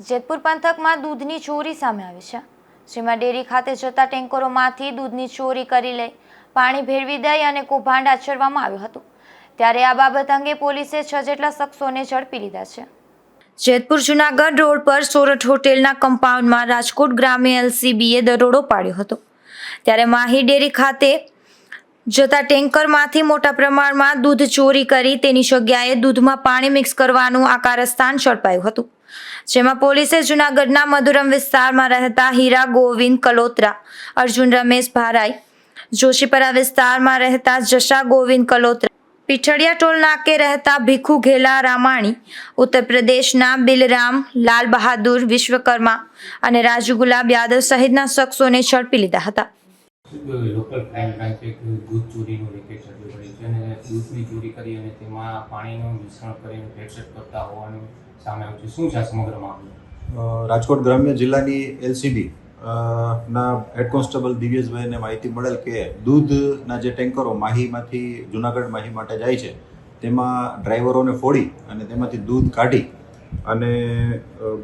જેતપુર પંથકમાં દૂધની ચોરી સામે આવી છે. જેમાં ડેરી ખાતે જતા ટેન્કરોમાંથી દૂધની ચોરી કરી લઈ, પાણી ભેળવી દઈ અને કૌભાંડ આચરવામાં આવ્યું હતું. ત્યારે આ બાબત અંગે પોલીસે છ જેટલા શખ્સોને ઝડપી લીધા છે. જેતપુર જુનાગઢ રોડ પર સોરઠ હોટેલના કમ્પાઉન્ડમાં રાજકોટ ગ્રામ્ય એલસીબીએ દરોડો પાડ્યો હતો. ત્યારે માહી ડેરી ખાતે જતા ટેન્કરમાંથી મોટા પ્રમાણમાં દૂધ ચોરી કરી તેની જગ્યાએ દૂધમાં પાણી મિક્સ કરવાનું આ સ્થાન ઝડપાયું હતું. જેમાં પોલીસે જૂનાગઢના મધુરમ વિસ્તારમાં રહેતા હીરા ગોવિંદ કલોત્રા, અર્જુન રમેશ ભારાઈ, જોશીપરા વિસ્તારમાં રહેતા જશા ગોવિંદ કલોત્રા પીઠડિયા ટોલ નાકે રહેતા ભીખુ ઘેલા રામાણી ઉત્તર પ્રદેશના બિલરામ, લાલ બહાદુર વિશ્વકર્મા અને રાજુ ગુલાબ યાદવ સહિતના શખ્સોને ઝડપી લીધા હતા. લોકલ ક્રાઇમ બ્રાન્ચ એક દૂધ ચોરીનું રેકેટ ચાલુ પડ્યું છે અને દૂધની ચોરી કરી અને તેમાં પાણીનું મિશ્રણ કરીને ભેળસેળ કરતા હોવાનું સામે આવ્યું છે. શું છે સમગ્ર મામલો? રાજકોટ ગ્રામ્ય જિલ્લાની એલસીબી ના હેડ કોન્સ્ટેબલ દિવ્યેશભાઈને માહિતી મળેલ કે દૂધના જે ટેન્કરો માહીમાંથી, જુનાગઢ માહી માટે જાય છે, તેમાં ડ્રાઈવરોને ફોડી અને તેમાંથી દૂધ કાઢી અને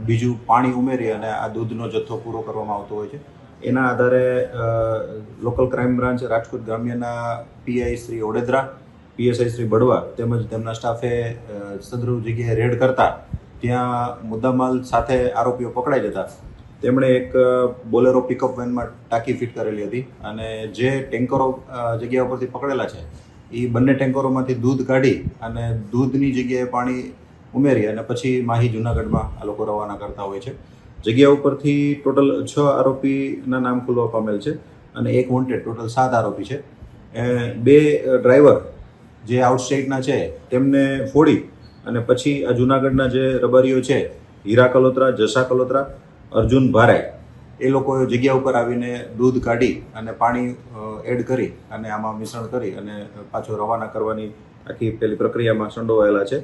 બીજું પાણી ઉમેરી અને આ દૂધનો જથ્થો પૂરો કરવામાં આવતો હોય છે. એના આધારે લોકલ ક્રાઇમ બ્રાન્ચ રાજકોટ ગ્રામ્યના પીઆઈ શ્રી ઓડેદરા, પીએસઆઈ શ્રી બડવા તેમજ તેમના સ્ટાફે સદ્રુ જગ્યાએ રેડ કરતા ત્યાં મુદ્દામાલ સાથે આરોપીઓ પકડાઈ જતા. તેમણે એક બોલેરો પિકઅપ વેનમાં ટાંકી ફિટ કરેલી હતી અને જે ટેન્કરો જગ્યા ઉપરથી પકડેલા છે એ બંને ટેન્કરોમાંથી દૂધ કાઢી અને દૂધની જગ્યાએ પાણી ઉમેરી અને પછી માહી જુનાગઢમાં આ લોકો રવાના કરતા હોય છે. જગ્યા ઉપરથી ટોટલ છ આરોપીના નામ ખુલવા પામેલ છે અને એક વોન્ટેડ ટોટલ સાત આરોપી છે. બે ડ્રાઈવર જે આઉટસ્ટેટના છે, તેમને ફોડી અને પછી આ જુનાગઢના જે રબારીઓ છે, હીરા કલોત્રા, જસા કલોત્રા, અર્જુન ભારાઈ એ લોકો જગ્યા ઉપર આવીને દૂધ કાઢી અને પાણી એડ કરી અને આમાં મિશ્રણ કરી અને પાછો રવાના કરવાની આખી પેલી પ્રક્રિયામાં સંડોવાયેલા છે.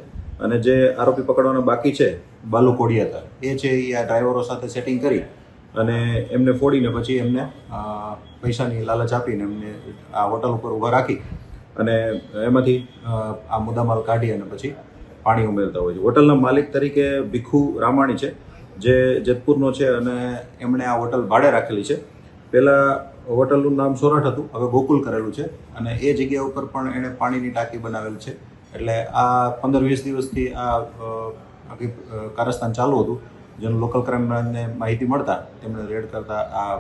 અને જે આરોપી પકડવાના બાકી છે, બાલુ કોડિયાતા એ છે એ આ ડ્રાઈવરો સાથે સેટિંગ કરી અને એમને ફોડીને પછી એમને પૈસાની લાલચ આપીને એમને આ હોટલ ઉપર ઊભા રાખી અને એમાંથી આ મુદ્દામાલ કાઢી અને પછી પાણી ઉમેરતા હોય છે. હોટલના માલિક તરીકે ભીખુ રામાણી છે, જે જેતપુરનો છે અને એમણે આ હોટલ ભાડે રાખેલી છે. પહેલાં હોટલનું નામ સોરઠ હતું, હવે ગોકુલ કરેલું છે અને એ જગ્યા ઉપર પણ એણે પાણીની ટાંકી બનાવેલ છે. એટલે આ પંદર વીસ દિવસથી આ આખી કારસ્તાન ચાલુ હતું. જેનું લોકલ ક્રાઇમ બ્રાન્ચને માહિતી મળતા તેમણે રેડ કરતા આ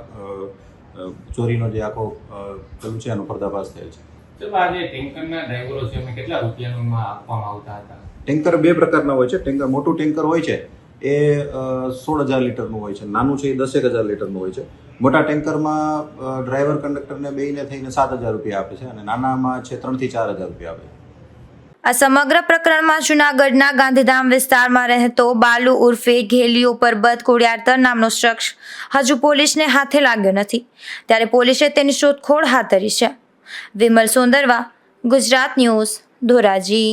ચોરીનો જે આખો પેલું છે એનો પર્દાફાશ થયેલ છે. ચલો ટેન્કરના ડ્રાઈવરો છે એમને કેટલા રૂપિયાનું આપવામાં આવતા હતા? ટેન્કર બે પ્રકારના હોય છે. ટેન્કર મોટું ટેન્કર હોય છે એ સોળ હજાર લીટરનું હોય છે. નાનું છે એ દસેક હજાર લીટરનું હોય છે. મોટા ટેન્કરમાં ડ્રાઈવર કંડક્ટરને બેયને થઈને સાત હજાર રૂપિયા આપે છે અને નાનામાં છે ત્રણથી ચાર હજાર રૂપિયા આપે છે. આ સમગ્ર પ્રકરણમાં જૂનાગઢના ગાંધીધામ વિસ્તારમાં રહેતો બાલુ ઉર્ફે ઘેલીઓ પરબત કોડિયારતર નામનો શખ્સ હજુ પોલીસને હાથે લાગ્યો નથી. ત્યારે પોલીસે તેની શોધખોળ હાથ ધરી છે. વિમલ સુંદરવા, ગુજરાત ન્યૂઝ, ધોરાજી.